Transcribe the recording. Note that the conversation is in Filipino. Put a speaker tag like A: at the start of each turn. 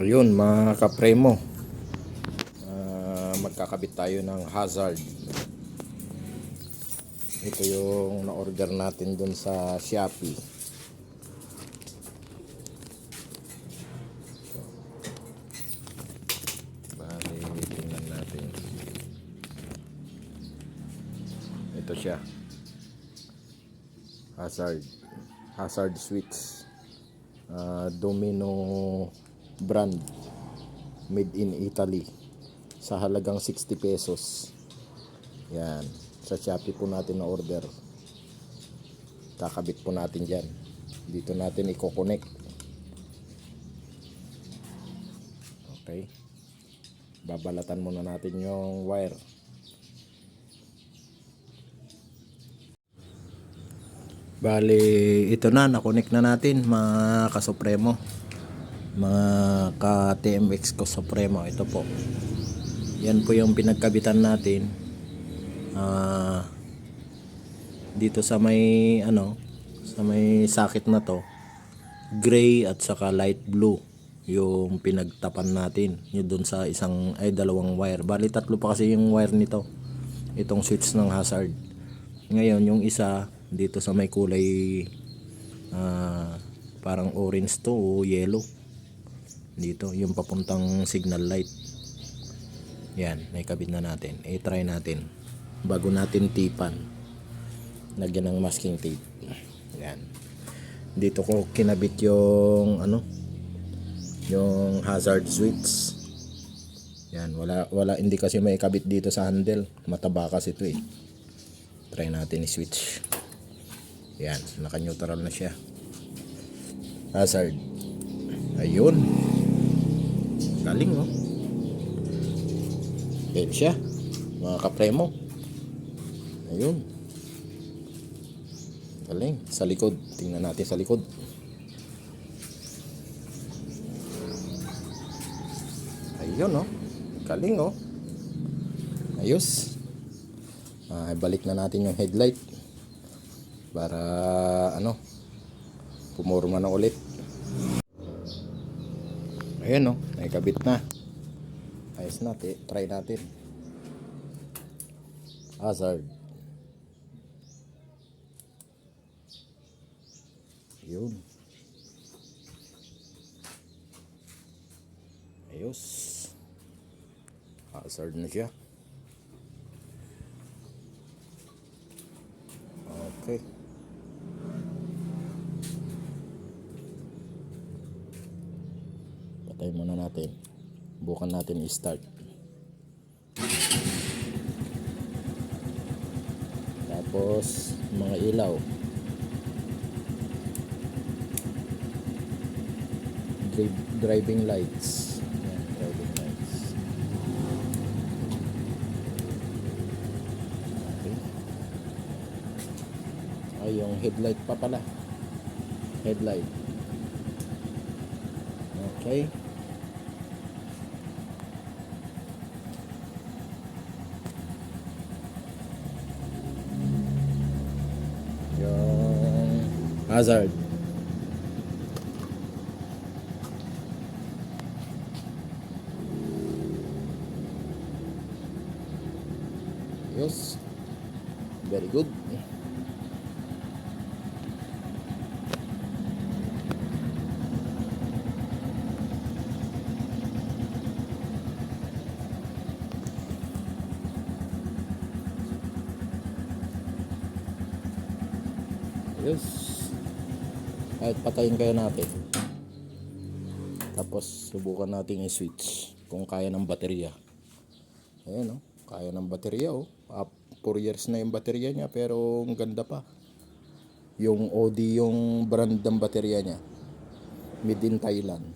A: Ayun mga kapremo. Ah, magkakabit tayo ng hazard. Ito yung na-order natin dun sa Shopee. Bali, tingnan natin. Ito siya. Hazard. Hazard switch. Ah, Domino brand. Made in Italy. Sa halagang 60 pesos. Yan. Sa Shopee po natin na order. Kakabit po natin dyan. Dito natin i-connect. Okay. Babalatan muna natin yung wire. Bali, ito na, nakonek na natin mga kasupremo. Mga ka-TMX ko supremo. Ito po. Yan po yung pinagkabitan natin. Ah, dito sa may ano, sa may sakit na to, gray at saka light blue yung pinagtapan natin. Yun dun sa isang ay dalawang wire. Bali tatlo pa kasi yung wire nito. Itong switch ng hazard. Ngayon yung isa dito sa may kulay ah, parang orange to yellow. Dito yung papuntang signal light. Yan, may kabit na natin. I-try natin. Bago natin tipan. Lagyan ng masking tape. Yan. Dito ko kinabit yung ano yung hazard switch. Yan, wala wala hindi kasi may kabit dito sa handle. Mataba kasi ito eh. Try natin i-switch. Yan, naka-neutral na siya. Hazard. Ayun. Galing oh. Ayun siya. Mga kapremo. Ayun. Galing. Sa likod. Tingnan natin sa likod. Ayun oh. Galing oh. Ayos. Ah, balik na natin yung headlight. Para ano. Pumorma na ulit. Ayun oh. Nakikabit na. Ayos na. Try natin. Hazard. Yun. Ayos. Hazard na siya. Okay. Patay muna natin. Bukan natin i-start. Tapos, mga ilaw. Dri- driving lights. Driving lights. Okay. Ay, yung headlight pa pala. Headlight. Okay. Hazard. Yes. Very good. Yes. Kahit patayin kayo natin. Tapos subukan natin i-switch kung kaya ng baterya. Ayan oh, kaya ng baterya oh. 4 years na yung baterya niya pero ang ganda pa. Yung OD yung brand ng baterya niya. Made in Thailand.